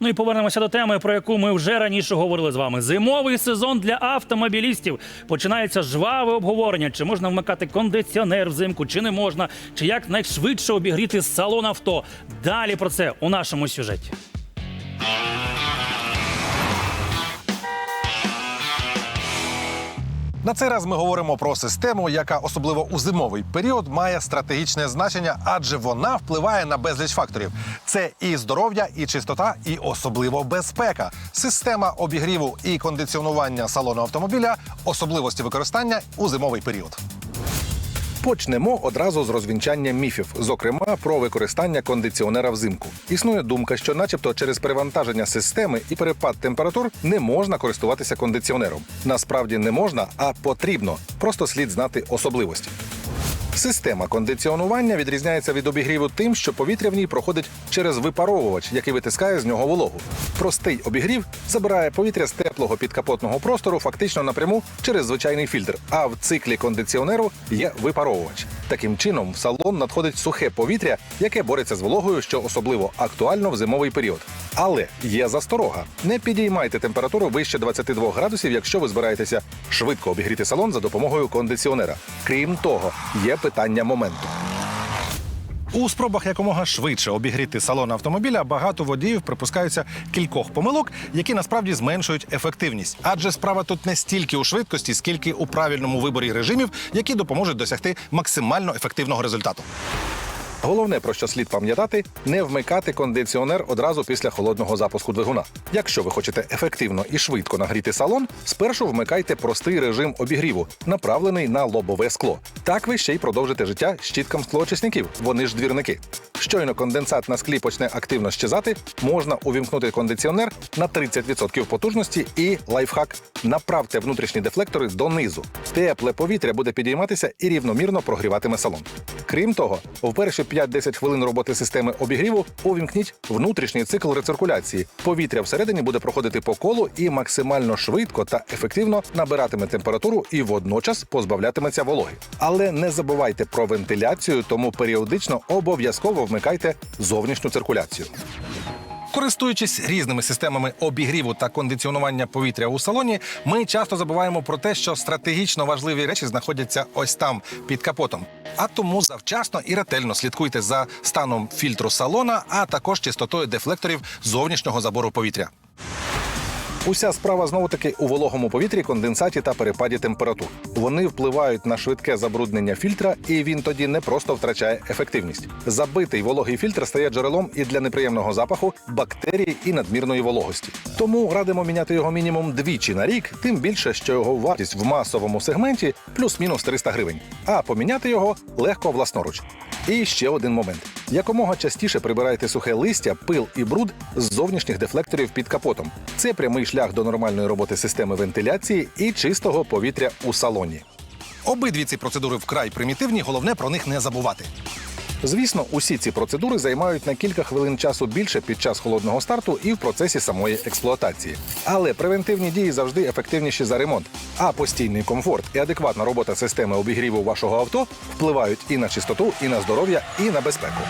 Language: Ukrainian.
Ну і повернемося до теми, про яку ми вже раніше говорили з вами. Зимовий сезон для автомобілістів. Починається жваве обговорення: чи можна вмикати кондиціонер взимку, чи не можна, чи як найшвидше обігріти салон авто. Далі про це у нашому сюжеті. На цей раз ми говоримо про систему, яка особливо у зимовий період має стратегічне значення, адже вона впливає на безліч факторів. Це і здоров'я, і чистота, і особливо безпека. Система обігріву і кондиціонування салону автомобіля, особливості використання у зимовий період. Почнемо одразу з розвінчання міфів, зокрема про використання кондиціонера взимку. Існує думка, що, начебто, через перевантаження системи і перепад температур не можна користуватися кондиціонером. Насправді не можна, а потрібно. Просто слід знати особливості. Система кондиціонування відрізняється від обігріву тим, що повітря в ній проходить через випаровувач, який витискає з нього вологу. Простий обігрів забирає повітря з теплого підкапотного простору фактично напряму через звичайний фільтр. А в циклі кондиціонеру є випаровувач. Таким чином, в салон надходить сухе повітря, яке бореться з вологою, що особливо актуально в зимовий період. Але є засторога: не підіймайте температуру вище 22 градусів, якщо ви збираєтеся швидко обігріти салон за допомогою кондиціонера. Крім того, є питання моменту. У спробах якомога швидше обігріти салон автомобіля багато водіїв припускаються кількох помилок, які насправді зменшують ефективність. Адже справа тут не стільки у швидкості, скільки у правильному виборі режимів, які допоможуть досягти максимально ефективного результату. Головне, про що слід пам'ятати, не вмикати кондиціонер одразу після холодного запуску двигуна. Якщо ви хочете ефективно і швидко нагріти салон, спершу вмикайте простий режим обігріву, направлений на лобове скло. Так ви ще й продовжите життя щіткам склоочисників. Вони ж двірники. Щойно конденсат на склі почне активно щезати, можна увімкнути кондиціонер на 30% потужності і лайфхак. Направте внутрішні дефлектори донизу. Тепле повітря буде підійматися і рівномірно прогріватиме салон. Крім того, в перші 5-10 хвилин роботи системи обігріву увімкніть внутрішній цикл рециркуляції. Повітря всередині буде проходити по колу і максимально швидко та ефективно набиратиме температуру і водночас позбавлятиметься вологи. Але не забувайте про вентиляцію, тому періодично обов'язково вмикайте зовнішню циркуляцію. Користуючись різними системами обігріву та кондиціонування повітря у салоні, ми часто забуваємо про те, що стратегічно важливі речі знаходяться ось там під капотом. А тому завчасно і ретельно слідкуйте за станом фільтру салона, а також чистотою дефлекторів зовнішнього забору повітря. Уся справа знову таки у вологому повітрі, конденсаті та перепаді температур. Вони впливають на швидке забруднення фільтра, і він тоді не просто втрачає ефективність. Забитий вологий фільтр стає джерелом і для неприємного запаху, бактерій і надмірної вологості. Тому радимо міняти його мінімум двічі на рік, тим більше, що його вартість в масовому сегменті плюс-мінус 300 гривень. А поміняти його легко власноруч. І ще один момент: якомога частіше прибирайте сухе листя, пил і бруд з зовнішніх дефлекторів під капотом. Це прямий шлях до нормальної роботи системи вентиляції і чистого повітря у салоні. Обидві ці процедури вкрай примітивні, головне про них не забувати. Звісно, усі ці процедури займають на кілька хвилин часу більше під час холодного старту і в процесі самої експлуатації. Але превентивні дії завжди ефективніші за ремонт. А постійний комфорт і адекватна робота системи обігріву вашого авто впливають і на чистоту, і на здоров'я, і на безпеку.